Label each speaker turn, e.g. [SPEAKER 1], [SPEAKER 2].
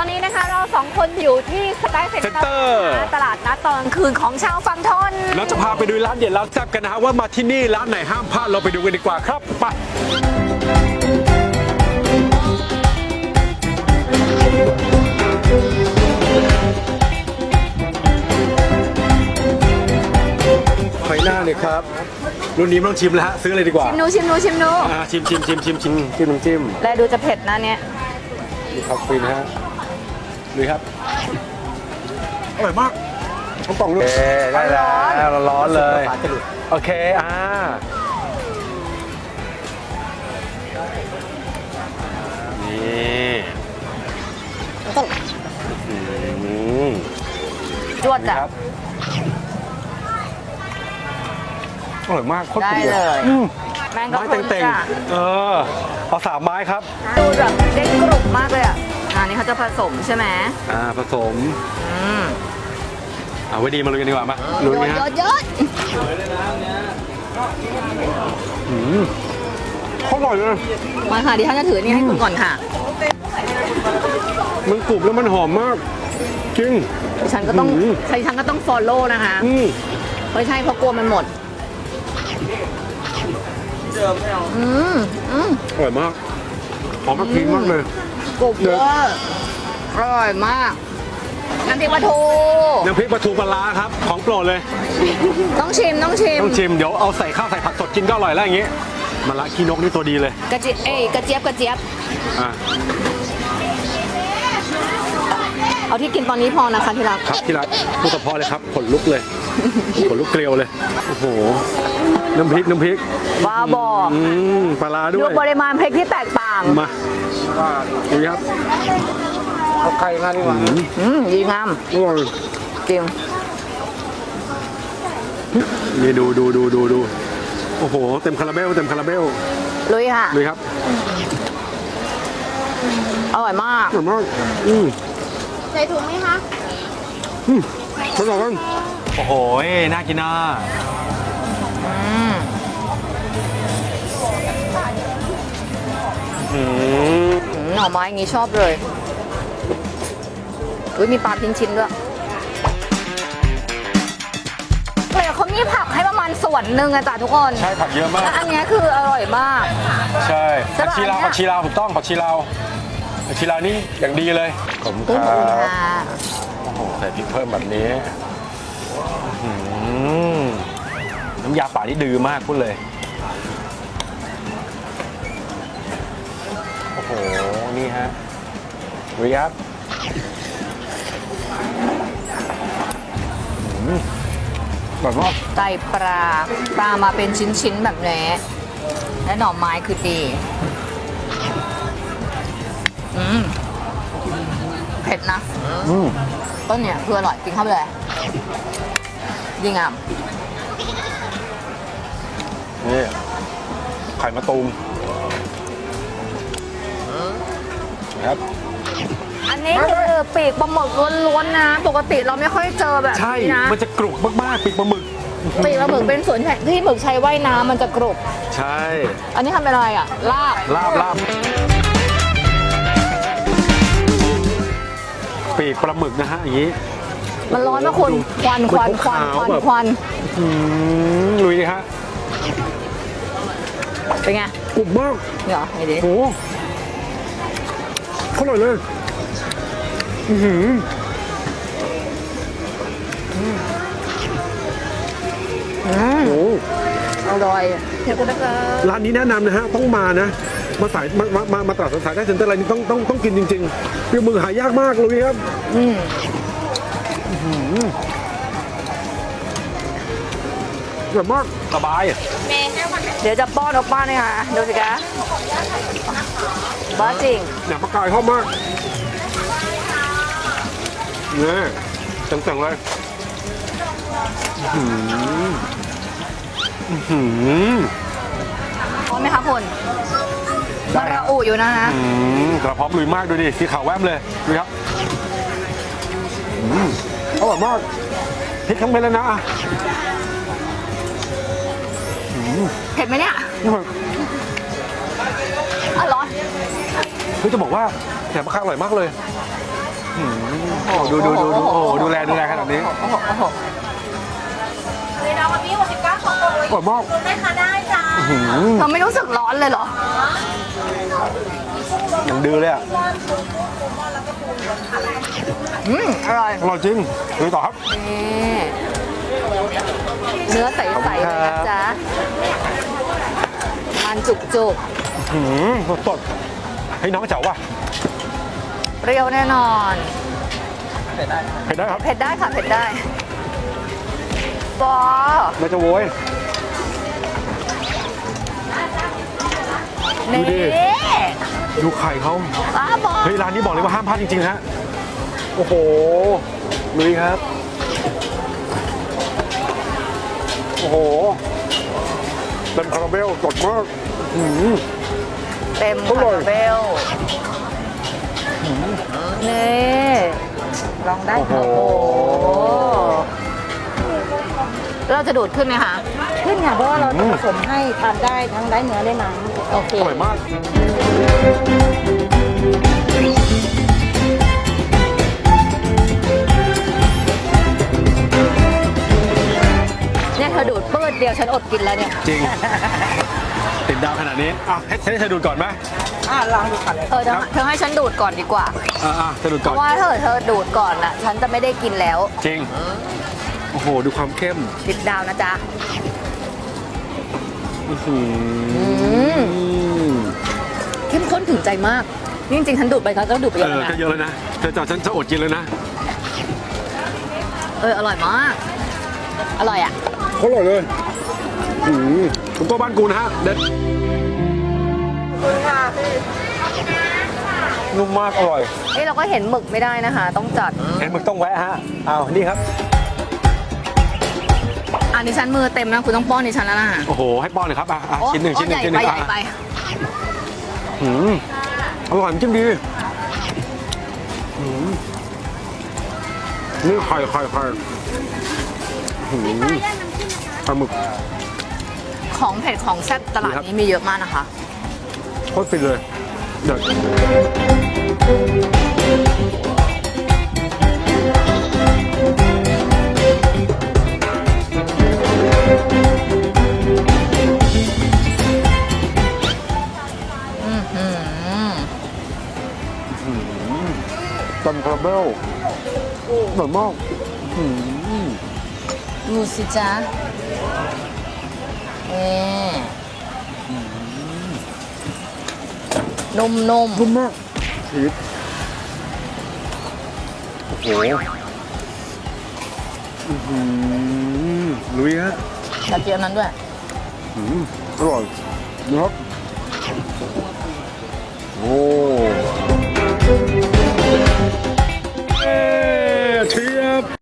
[SPEAKER 1] ตอนนี้นะคะเราสองคนอยู่ที่สกายเซ็นเตอ
[SPEAKER 2] Center
[SPEAKER 1] ร์ตลาดนัดตอนกลางคืนของชาวฝั่งทน
[SPEAKER 2] เราจะพาไปดูร้านเด็ดร้านแซ่บกันนะฮะว่ามาที่นี่ร้านไหนห้ามพลาดเราไปดูกันดีกว่าครับไปหอยหน้าเลยครับรุ่นนี้ไม่ต้องชิมแล้วฮะซื้อเลยดีกว่า
[SPEAKER 1] ชิมนูชิมนูชิมนู
[SPEAKER 2] อ่าชิมชิมชิมชิมชิมจิ้มน้ำจิ้ม
[SPEAKER 1] และดูจะเผ็ดนะเนี่ย
[SPEAKER 2] ดูครับฟรีนะฮะ ดูครับอร่อยมากต้องป่องด้วยได้แล้วร้อนๆเลยโอเคอ่านี่อืม
[SPEAKER 1] จวด
[SPEAKER 2] นี่
[SPEAKER 1] จ้ะ
[SPEAKER 2] ครับอร่อยมากโคตร
[SPEAKER 1] ได้
[SPEAKER 2] กรุบ
[SPEAKER 1] เลย
[SPEAKER 2] อืม
[SPEAKER 1] แมงกะ
[SPEAKER 2] ไม้
[SPEAKER 1] พรุน
[SPEAKER 2] เต่ง
[SPEAKER 1] จ้ะ
[SPEAKER 2] ๆเออเอาสามไม้ครับ
[SPEAKER 1] ดูแบบเด้งกรุบมากเลยอะ อันนี้เขาจะผสมใช่ไหม
[SPEAKER 2] อ่าผสม
[SPEAKER 1] อืม
[SPEAKER 2] เอาไว้ดีมาลุยกันดีกว่ามาลุย
[SPEAKER 1] เย
[SPEAKER 2] นะ
[SPEAKER 1] อะ
[SPEAKER 2] ฮะ
[SPEAKER 1] เยอะ
[SPEAKER 2] อืมโคตรอร่อยเลย
[SPEAKER 1] ๆมาค่ะดิฉันจะถือนี่ให้คุณก่อนค่ะ
[SPEAKER 2] มันกรุบแล้วมันหอมมากจริง
[SPEAKER 1] ดิฉันก็ต้อง
[SPEAKER 2] อืม
[SPEAKER 1] ดิฉันก็ต้อง follow นะคะ
[SPEAKER 2] อืม
[SPEAKER 1] ไม่ใช่เพราะกลัวมันหมดอืมอืม
[SPEAKER 2] อร่อยมากหอมมากจริงมากเลย
[SPEAKER 1] กรุบเวอร์อร่อยมากน้ำพริกปลาทู
[SPEAKER 2] น้ำพริกปลาทูปลาร้าครับ ของโปรดเลย
[SPEAKER 1] ต้องชิมต้องชิม
[SPEAKER 2] ต้องชิม เดี๋ยวเอาใส่ข้าวใส่ผักสดกินก็อร่อยแล้วอย่างงี้มะระขี้นกนี่ตัวดีเลย
[SPEAKER 1] กระเจี๊ยบเอ้ยกระเจี๊ยบกระเจี๊ยบ
[SPEAKER 2] อะ
[SPEAKER 1] เอาที่กินตอนนี้พอนะคะที่รัก
[SPEAKER 2] ครับที่รักพูดกับพ่อเลยครับขนลุกเลยขนลุกเกลียวเลย โอ้โห น้ำพริกน้ำพริก
[SPEAKER 1] บ้าบอก
[SPEAKER 2] อืมปลาร้าด้
[SPEAKER 1] ดู
[SPEAKER 2] วย
[SPEAKER 1] ปริมาณพริกที่แตกต่าง
[SPEAKER 2] มา ดูครับ
[SPEAKER 3] เอาไข่มาดีกว่า
[SPEAKER 1] อืมดีงาม
[SPEAKER 2] อร่อย
[SPEAKER 1] จริง
[SPEAKER 2] นี่ดูดูดูดูดูโอ้โห เต็มคาราเบลเต็มคาราเบล
[SPEAKER 1] ลุยค่ะ
[SPEAKER 2] เลยครับ
[SPEAKER 1] อร่อยมาก
[SPEAKER 2] อร่อยมากอืม
[SPEAKER 1] ใส่ถุงไหมคะ
[SPEAKER 2] อืมอร่อยกันโอ้โหน่ากินน่า
[SPEAKER 1] อืม
[SPEAKER 2] อืม
[SPEAKER 1] อืม หน่อไม้อย่างนี้ชอบเลยอุ้ยมีปลาทิ้งชิ้นด้วยเลยเขามีผักให้ประมาณส่วนหนึ่งอะจ้ะทุกคน
[SPEAKER 2] ใช่ผักเยอะมาก
[SPEAKER 1] และอันเนี้ยคืออร่อยมาก
[SPEAKER 2] ใช่
[SPEAKER 1] แต่
[SPEAKER 2] ผัก
[SPEAKER 1] ว่า
[SPEAKER 2] ชีลาว
[SPEAKER 1] อันเนี้ย
[SPEAKER 2] ผักชีลาวถูกต้องผักชีลาวผักชีลาวนี่อย่างดีเลยขอบคุณ
[SPEAKER 1] ขอบ
[SPEAKER 2] ครั
[SPEAKER 1] คุณ
[SPEAKER 2] บ
[SPEAKER 1] ค่ะ
[SPEAKER 2] โอ้โหใส่พริกเพิ่มแบบนี้อื้อหือน้ำยาป่านี่ดื้อมากพูดเลยโอ้โห นี่ฮะวิครับอื้อแบบว่า
[SPEAKER 1] ไตปลาปลามาเป็นชิ้นๆ แบบนี้และหน่อไม้คือดีอืมเผ็ดนะ
[SPEAKER 2] อืม
[SPEAKER 1] ต้นเนี่ยคืออร่อยกินเข้าไปเลยดีงาม
[SPEAKER 2] นี่ไข่มะตูม ครับ
[SPEAKER 1] อันนี้คือปีกปลาหมึกล้วนๆนะ ปกติเราไม่ค่อยเจอแบบ
[SPEAKER 2] ใช่
[SPEAKER 1] นี้นะ
[SPEAKER 2] มันจะกรุบมากๆปีกปลาหมึก
[SPEAKER 1] ปีกปลาหมึกเป็นส่วนที่หมึกใช้ว่ายน้ำมันจะกรุบ
[SPEAKER 2] ใช่
[SPEAKER 1] อันนี้ทำเป็นอะไรอะ ลาบ
[SPEAKER 2] ลาบลาบปีกปลาหมึกนะฮะอย่างนี้
[SPEAKER 1] มันร้อนนะคุณควันควันควันควันควัน
[SPEAKER 2] อืมลุยดิฮะ
[SPEAKER 1] เป็นไง
[SPEAKER 2] กรุบมาก
[SPEAKER 1] เหรอไงดิ
[SPEAKER 2] โอ้โห อร่อยเลยอือหือ
[SPEAKER 1] อืม
[SPEAKER 2] โอ้
[SPEAKER 1] อร่อยเดี๋ยวคุณนะคะ
[SPEAKER 2] ร้านนี้แนะนำนะฮะ ต้องมานะ มาสายมามามามาตลาดสายได้เซ็นเตอร์อะไรนี่ต้องต้องต้องกินจริงๆปีกมือหายากมากเลยครับ
[SPEAKER 1] อืม
[SPEAKER 2] อร่อยมากสบาย
[SPEAKER 1] เดี๋ยวจะป้อนออกป้าเนี่ยค่ะดูสิคะบ้าจริง
[SPEAKER 2] เนี่ยปลากายชอบมากเนี่ยจังๆเลยอื้อหืออื้อหือ
[SPEAKER 1] พร้อมไหมคะคุณมันระอุอยู่นะฮะ
[SPEAKER 2] อืมกระเพาะลุยมากดูดิสีขาวแวบเลยดูครับอืมอร่อยมากพริกทั้งเม็ดเลยนะอะ
[SPEAKER 1] เผ็ดไหมเนี่ย
[SPEAKER 2] นี่มัน
[SPEAKER 1] อร่อย
[SPEAKER 2] เฮ้ยจะบอกว่าแหนมปลากายอร่อยมากเลยโอ้ดูดูดูดูโอ้ดูแลดูแลขนาดนี้
[SPEAKER 1] โอ้โหโอ้โห
[SPEAKER 4] เลยนะวันนี้วันที่เก้าของตัว
[SPEAKER 2] อร่อยมาก
[SPEAKER 4] คุณแม่ค้าได้จ้า
[SPEAKER 2] หืม
[SPEAKER 1] เธอไม่รู้สึกร้อนเลยเหรอ
[SPEAKER 2] อย่างดื้อเลยอะ
[SPEAKER 1] อืมอร่อย
[SPEAKER 2] อร่อยจริงดูต่อครับ
[SPEAKER 1] นี่ เนื้อใสๆเลยนะจ๊ะ มันจุก
[SPEAKER 2] หืมสดๆให้น้องเจ๋วว่ะ
[SPEAKER 1] ๆ เปรี้ยวแน่นอน
[SPEAKER 2] เผ็ดได้ครับ
[SPEAKER 1] เผ็ดได้ค่ะ เผ็ดได้ปอ
[SPEAKER 2] ไม่จะโวยดู
[SPEAKER 1] นี่
[SPEAKER 2] ดิ ดูไข่เขา
[SPEAKER 1] ป้าบอ
[SPEAKER 2] เฮ้ยร้านนี้บอกเลยว่าห้ามพลาดจริงๆฮะโอ้โหลุยครับ โอ้โห เต็มคาราเบลสดมากหืม
[SPEAKER 1] เต็ม
[SPEAKER 2] อ
[SPEAKER 1] คา
[SPEAKER 2] ร่อย
[SPEAKER 1] ราเบลนี่ลองได้
[SPEAKER 2] โอ้โห
[SPEAKER 1] โอ้โหเราจะดูดขึ้นไหมคะ
[SPEAKER 4] ขึ้นค่ะเพราะว่าเราจะผสมให้ทานได้ทั้งได้เนื้อได้หนัง
[SPEAKER 1] โอเค
[SPEAKER 2] อร่อยมาก
[SPEAKER 1] ดเดียวฉันอดกินแล้วเนี่ย
[SPEAKER 2] จริง ติดดาวขนาดนี้อะให้ให้เธอดูก่อนไหม
[SPEAKER 4] อ่าลองดูค่ะเลย
[SPEAKER 1] เออเธอเธอให้ฉันดูดก่อนดีกว่า
[SPEAKER 2] อะอะเธอดู
[SPEAKER 1] เพ
[SPEAKER 2] ก่อน
[SPEAKER 1] ราะว่าถ้าเกิดเธอดูดก่อนน่ะ ฉันจะไม่ได้กินแล้ว
[SPEAKER 2] จริง โอ้โห ดูความเข้ม
[SPEAKER 1] ติดดาวนะจ๊ะ
[SPEAKER 2] อื้อหือ
[SPEAKER 1] เข้มข้นถึงใจมาก นี่จริงๆฉันดูดไปฉันก็ดูดไปเย
[SPEAKER 2] เอ
[SPEAKER 1] อะ
[SPEAKER 2] อ
[SPEAKER 1] แล้ว
[SPEAKER 2] ก็
[SPEAKER 1] นะ
[SPEAKER 2] เยอะแล้วนะ เธอจะฉันจะอดกินเลยนะ
[SPEAKER 1] เอออร่อยมาก อร่อยอะ
[SPEAKER 2] เขาอร่อยเลย อืมผมก็บ้านกูนะฮะเด็ดนุ่มมากอร่อย
[SPEAKER 1] เอ้ยเราก็เห็นหมึกไม่ได้นะคะ ต้องจัด
[SPEAKER 2] เห็นมึงต้องแวะฮะอ้าวนี่ครับ
[SPEAKER 1] อันนี้ฉันมือเต็มนะคุณต้องป้อนดิฉันแล้วนะ
[SPEAKER 2] โอ้โหให้ป้อนหน่อยครับอะอะ
[SPEAKER 1] โอ้
[SPEAKER 2] ชิ้นหนึ่ง
[SPEAKER 1] โอ้
[SPEAKER 2] ชิ้นหนึ่ง
[SPEAKER 1] ใหญ่
[SPEAKER 2] ชิ้นห
[SPEAKER 1] ไป
[SPEAKER 2] นึ่ง
[SPEAKER 1] ใหญ่ไป
[SPEAKER 2] อะหืมอร่อยจริงดีหืมนี่ไข่ไข่ไข่หืมปลาหมึก
[SPEAKER 1] ของเผ็ดของแซ่บตลาด
[SPEAKER 2] นี่ครับ
[SPEAKER 1] นี้มีเยอะมากนะคะ
[SPEAKER 2] โคตรฟินเลยเด็ดตันคาราเบลอร่อยมากหืม
[SPEAKER 1] ดูสิจ๊ะ นี่นุ่ม
[SPEAKER 2] นุ่มมากชีสโอ้โหอื้อหือลุยฮะ
[SPEAKER 1] ๆกระเทียมนั้นด้วย
[SPEAKER 2] อืมอร่อยนะครับโอ้